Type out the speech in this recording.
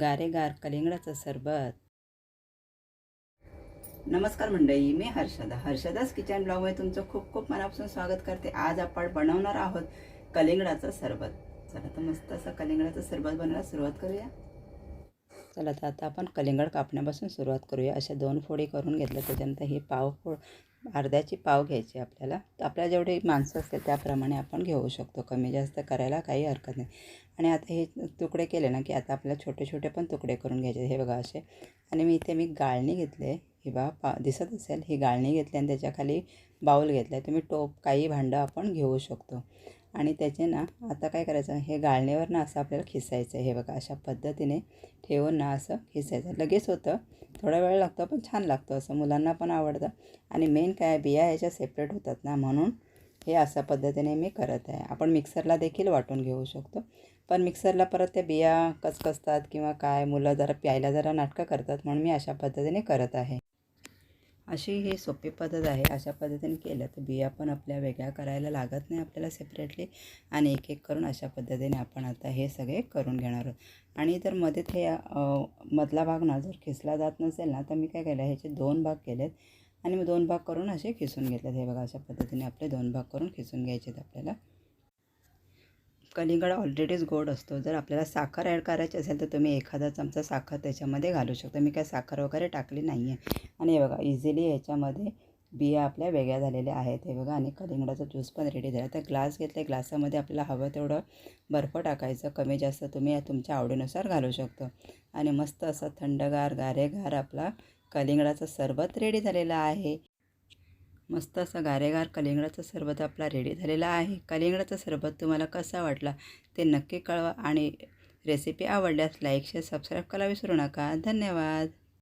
गारेगार कलिंगडाचं सरबत. नमस्कार मंडळी मी हर्षदा. हर्षदास किचन ब्लॉगमध्ये तुमचं खूप खूप मनापासून स्वागत करते. आज आपण बनवणार आहोत कलिंगडाचं सरबत. चला तर मस्त असं कलिंगडाचं सरबत बनवायला सुरुवात करूया. चला तर आता आपण कलिंगड कापण्यापासून सुरुवात करूया. अशा दोन फोडी करून घेतल्या. त्याच्यानंतर ही पाव फोड अर्ध्याची पाव घ्यायची आपल्याला. तर आपल्या जेवढे माणसं असतील त्याप्रमाणे आपण घेऊ शकतो. कमी जास्त करायला काही हरकत नाही. आणि आता हे तुकडे केले ना की आता आपल्याला छोटे छोटे पण तुकडे करून घ्यायचे. हे बघा असे. आणि मी इथे मी गाळणी घेतले ही बा पा दिसत असेल. ही गाळणी घेतली आणि त्याच्याखाली बाऊल घेतला आहे. तुम्ही टोप काही भांडं आपण घेऊ शकतो. आणि त्याचे ना आता काय करायचं? हे गाळणीवर ना असं आपल्याला खिसायचं आहे. हे बघा अशा पद्धतीने ठेवून ना असं खिसायचं. लगेच होतं. थोडा वेळ लागतो पण छान लागतं. असं मुलांना पण आवडतं. आणि मेन काय बिया ह्याच्या सेपरेट होतात ना म्हणून हे अशा पद्धतीने मी करत आहे. आपण मिक्सरला देखील वाटून घेऊ शकतो. पण मिक्सरला परत त्या बिया कसकसतात किंवा काय मुलं जरा प्यायला जरा नाटकं करतात म्हणून मी अशा पद्धतीने करत आहे. अशी ही सोपी पद्धत आहे. अशा पद्धतीने केलं तर बिया पण आपल्या वेगळ्या करायला लागत नाही आपल्याला सेपरेटली आणि एक एक करून अशा पद्धतीने आपण आता हे सगळे करून घेणार आहोत. आणि जर मध्ये हे मधला भाग ना जर खिसला जात नसेल ना तर मी काय केलं ह्याचे दोन भाग केलेत आणि मग दोन भाग करून असे खिसून घेतलेत. हे बघा अशा पद्धतीने आपले दोन भाग करून खिसून घ्यायचे आहेत आपल्याला. कलिंगड ऑलरेडीच गोड असतो. जर आपल्याला साखर ॲड करायची असेल तर तुम्ही एखादा चमचा साखर त्याच्यामध्ये घालू शकता. मी काय साखर वगैरे टाकली नाही आहे आणि हे बघा इझिली ह्याच्यामध्ये बिया आपल्या वेगळ्या झालेल्या आहेत. हे बघा आणि कलिंगडाचा ज्यूस पण रेडी झाला तर ग्लास घेतले ग्लासामध्ये आपल्याला हवं तेवढं बर्फ टाकायचं. कमी जास्त तुम्ही तुमच्या आवडीनुसार घालू शकतो. आणि मस्त असं थंडगार गारेगार आपला कलिंगडाचा सरबत रेडी झालेला आहे. मस्त असा गारेगार कलिंगडाचा सरबत आपला रेडी झालेला आहे. कलिंगडाचा सरबत तुम्हाला कसा वाटला ते नक्की कळवा आणि रेसिपी आवडल्यास लाईक शेअर सबस्क्राईब करायला विसरू नका. धन्यवाद.